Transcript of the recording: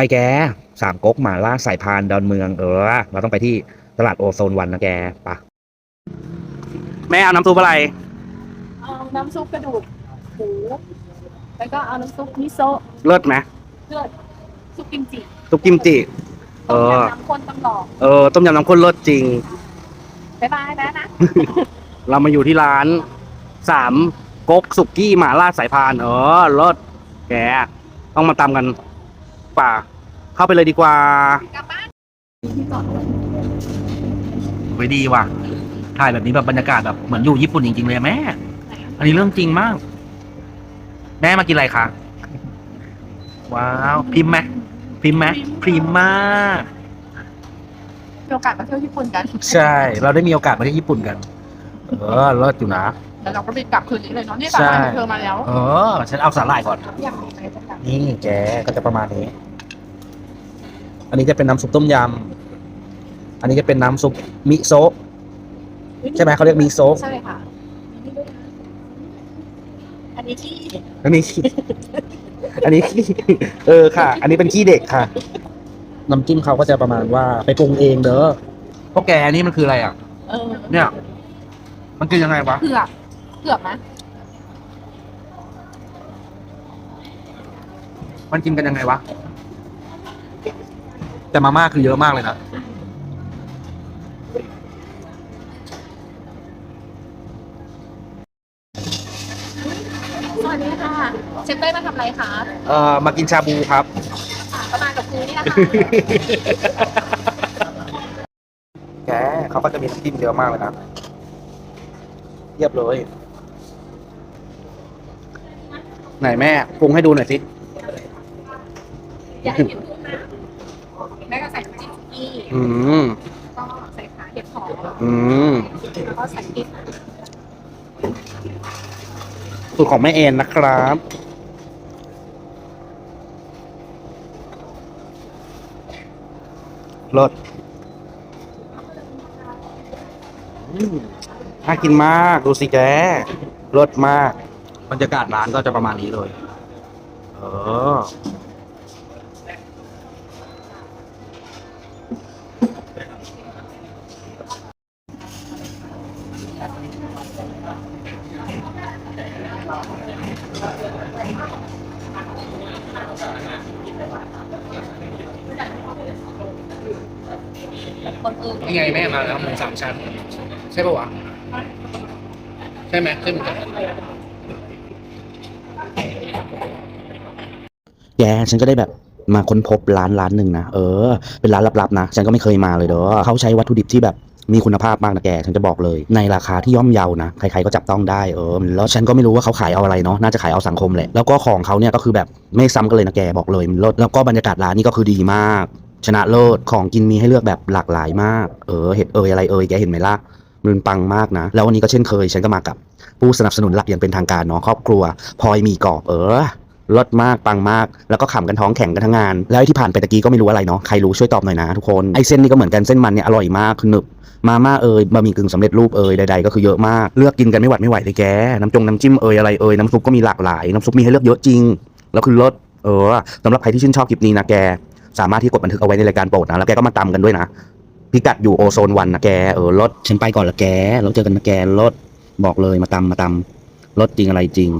ไปแกสามก๊กหมาล่าสายพานดอนเมืองเออเราต้องไปที่ตลาดโอโซนวันนะแกปะแม่เอาน้ำซุปอะไร เอาน้ำซุปกระดูกหมูแล้วก็เอาน้ำซุปมิโซะเลิศไหมเลือดซุปกิมจิซุปกิมจิ เอต้มอ ยำน้ำข้นตำหลอกเออ ต้มยำน้ำข้นเลิศจริง บ๊ายบายนะนะ เรามาอยู่ที่ร้านสามก๊กสุกี้หมาล่าสายพาน เออเลิศแกต้องมาตามกัน ป่า เข้าไปเลยดีกว่ากลับบ้านที่จอดรถไว้ดีว่ะ ถ่ายแบบนี้แบบบรรยากาศแบบเหมือนอยู่ญี่ปุ่นจริง ๆ เลยอะแม่ อันนี้เรื่องจริงมาก แม่มากินอะไรคะ ว้าว พิมพ์ไหมพิมพ์ไหมพิมพ์มาก มีโอกาสมาเที่ยวญี่ปุ่นกันใช่ เราได้มีโอกาสมาที่ญี่ปุ่นกัน เออเลิศอยู่นะ แล้วเราก็บินกลับคืนนี้เลยเนาะนี่กลับใช่มาเธอมาแล้ว เออ ฉันเอาสาหร่ายก่อน อยากมีอะไรจะกลับ นี่แกก็จะประมาณนี้ อันนี้จะเป็นน้ำซุปต้มยำ อันนี้จะเป็นน้ำซุปมิโซะ ใช่ไหมเขาเรียกมิโซะ ใช่ค่ะ อันนี้ที่อันนี้อันนี้ เออค่ะ อันนี้เป็นขี้เด็กค่ะ น้ำจิ้มเขาก็จะประมาณว่าไปปรุงเองเด้อพวกแกอันนี้มันคืออะไรอะ เออเนี่ย มันกินยังไงวะ เผือกเผือกนะมันกินกันยังไงวะ แต่มาม่าคือเยอะมากเลยนะสวัสดีค่ะ เชฟเต้ยมาทำอะไรคะเอ่อมากินชาบูครับ อะก็มากับครูนี่แหละค่ะแกเขาก็จะมีน้ำจิ้มเยอะมากเลยนะเรียบเลย ไหนแม่ปรุงให้ดูหน่อยสิ อย่าให้เห็นรูปนะ แม่ก็ใส่น้ำจิ้มสุกี้อืมแล้วก็ใส่ขาเห็ดหอมอืมแล้วก็ใส่พริกสูตรของแม่เอ็นนะครับ รสอืมน่ากินมาก ดูสิแกรสมาก บรรยากาศร้านก็จะประมาณนี้เลย เออ นอื่นนี่ไงแม่มาแล้วหมูสามชั้น ใช่ปะวะ ใช่ไหมใช่เหมือนกันแกฉันก็ได้แบบมาค้นพบร้านร้านหนึ่งนะ เออ เป็นร้านลับๆนะ ฉันก็ไม่เคยมาเลยเด้อเขาใช้วัตถุดิบที่แบบ มีคุณภาพมากนะแกฉันจะบอกเลย ในราคาที่ย่อมเยานะใครๆก็จับต้องได้เออแล้วฉันก็ไม่รู้ว่าเขาขายเอาอะไรเนาะน่าจะขายเอาสังคมแหละแล้วก็ของเขาเนี่ยก็คือแบบไม่ซ้ำกันเลยนะแกบอกเลยมันลดแล้วก็บรรยากาศร้านนี่ก็คือดีมาก ชนะเลิศของกินมีให้เลือกแบบหลากหลายมาก เออเห็ดเอยอะไรเอยแกเห็นไหมล่ะมันปังมากนะ แล้ววันนี้ก็เช่นเคย ฉันก็มากับ ผู้สนับสนุนหลักอย่างเป็นทางการเนาะครอบครัวพลอยมีกรอบเออ รสมากปังมาก แล้วก็ขำกันท้องแข็งกันทั้งงาน แล้วไอ้ที่ผ่านไปตะกี้ก็ไม่รู้อะไรเนาะใครรู้ช่วยตอบหน่อยนะทุกคนไอ้เส้นนี่ก็เหมือนกันเส้นมันเนี่ยอร่อยมากคือหนึบมาม่าเอยบะหมี่กึ่งสำเร็จรูปเอยใดๆก็คือเยอะมากเลือกกินกันไม่หวัดไม่ไหวเลยแกน้ำจงน้ำจิ้มเอยอะไรเอยน้ำซุปก็มีหลากหลายน้ำซุปมีให้เลือกเยอะจริง แล้วคือรสเออสำหรับใครที่ชื่นชอบคลิปนี้นะแก สามารถที่กดบันทึกเอาไว้ในรายการโปรดนะแล้วแกก็มาตามกันด้วยนะพิกัดอยู่โอโซนวันนะแกเออรถฉันไปก่อนละแกเราเจอกันนะแกรถบอกเลยมาตามมาตามรถจริงอะไรจริง